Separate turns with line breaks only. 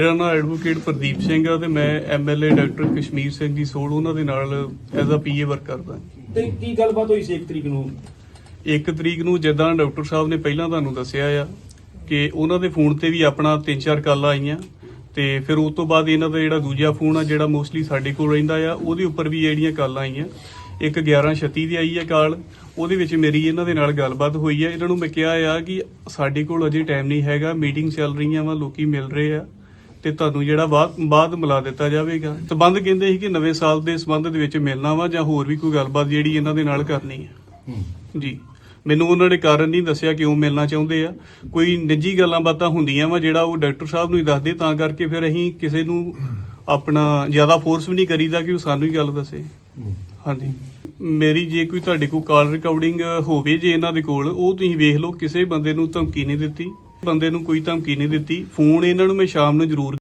ਮੇਰਾ ਨਾਮ ਐਡਵੋਕੇਟ ਪ੍ਰਦੀਪ ਸਿੰਘ ਆ ਤੇ ਮੈਂ ਐਮਐਲਏ ਡਾਕਟਰ ਕਸ਼ਮੀਰ ਸਿੰਘ ਜੀ ਸੋਲ ਉਹਨਾਂ ਦੇ ਨਾਲ ਐਜ਼ ਅ ਪੀਏ ਵਰਕ ਕਰਦਾ।
ਤੇ ਕੀ ਗੱਲਬਾਤ ਹੋਈ ਸੀ ਇੱਕ ਤਰੀਕ ਨੂੰ?
ਇੱਕ ਤਰੀਕ ਨੂੰ ਜਿੱਦਾਂ ਡਾਕਟਰ ਸਾਹਿਬ ਨੇ ਪਹਿਲਾਂ ਤੁਹਾਨੂੰ ਦੱਸਿਆ ਆ ਕਿ ਉਹਨਾਂ ਦੇ ਫੋਨ ਤੇ ਵੀ ਆਪਣਾ ਤਿੰਨ ਚਾਰ ਕਾਲਾਂ ਆਈਆਂ ਤੇ ਫਿਰ ਉਸ ਤੋਂ ਬਾਅਦ ਇਹਨਾਂ ਦਾ ਜਿਹੜਾ ਦੂਜਾ ਫੋਨ ਆ ਜਿਹੜਾ ਮੋਸਟਲੀ ਸਾਡੇ ਕੋਲ ਰਹਿੰਦਾ ਆ ਉਹਦੇ ਉੱਪਰ ਵੀ ਜਿਹੜੀਆਂ ਕਾਲਾਂ ਆਈਆਂ। ਇੱਕ 1136 ਦੀ ਆਈ ਹੈ ਕਾਲ ਉਹਦੇ ਵਿੱਚ ਮੇਰੀ ਇਹਨਾਂ ਦੇ ਨਾਲ ਗੱਲਬਾਤ ਹੋਈ ਹੈ ਇਹਨਾਂ ਨੂੰ ਮੈਂ ਕਿਹਾ ਆ ਕਿ ਸਾਡੇ ਕੋਲ ਅਜੇ ਟਾਈਮ ਨਹੀਂ ਹੈਗਾ ਮੀਟਿੰਗ ਚੱਲ ਰਹੀਆਂ ਵਾ ਲੋਕੀ ਮਿਲ ਰਹੇ ਆ। ਤੇ ਤੁਹਾਨੂੰ ਜਿਹੜਾ ਬਾਅਦ ਬਾਅਦ ਮਿਲਾ ਦਿੱਤਾ ਜਾਵੇਗਾ। ਸਬੰਧ ਕਹਿੰਦੇ ਸੀ ਕਿ ਨਵੇਂ ਸਾਲ ਦੇ ਸਬੰਧ ਦੇ ਵਿੱਚ ਮਿਲਣਾ ਵਾ ਜਾਂ ਹੋਰ ਵੀ ਕੋਈ ਗੱਲਬਾਤ ਜਿਹੜੀ ਇਹਨਾਂ ਦੇ ਨਾਲ ਕਰਨੀ ਹੈ। ਜੀ। ਮੈਨੂੰ ਉਹਨਾਂ ਨੇ ਕਾਰਨ ਨਹੀਂ ਦੱਸਿਆ ਕਿਉਂ ਮਿਲਣਾ ਚਾਹੁੰਦੇ ਆ। ਕੋਈ ਨਿੱਜੀ ਗੱਲਾਂ ਬਾਤਾਂ ਹੁੰਦੀਆਂ ਵਾ ਜਿਹੜਾ ਉਹ ਡਾਕਟਰ ਸਾਹਿਬ ਨੂੰ ਹੀ ਦੱਸਦੇ ਤਾਂ ਕਰਕੇ ਫਿਰ ਅਸੀਂ ਕਿਸੇ ਨੂੰ ਆਪਣਾ ਜ਼ਿਆਦਾ ਫੋਰਸ ਵੀ ਨਹੀਂ ਕਰੀਦਾ ਕਿ ਉਹ ਸਾਨੂੰ ਹੀ ਗੱਲ ਦੱਸੇ। ਹਾਂਜੀ। ਮੇਰੀ ਜੇ ਕੋਈ ਤੁਹਾਡੇ ਕੋਲ ਕਾਲ ਰਿਕਾਰਡਿੰਗ ਹੋਵੇ ਜੇ ਇਹਨਾਂ ਦੇ ਕੋਲ ਉਹ ਤੁਸੀਂ ਵੇਖ ਲਓ ਕਿਸੇ ਬੰਦੇ ਨੂੰ ਧਮਕੀ ਨਹੀਂ ਦਿੱਤੀ। ਬੰਦੇ ਨੂੰ ਕੋਈ ਧਮਕੀ ਨਹੀਂ ਦਿੱਤੀ। ਫੋਨ ਇਹਨਾਂ ਨੂੰ ਮੈਂ ਸ਼ਾਮ ਨੂੰ ਜ਼ਰੂਰ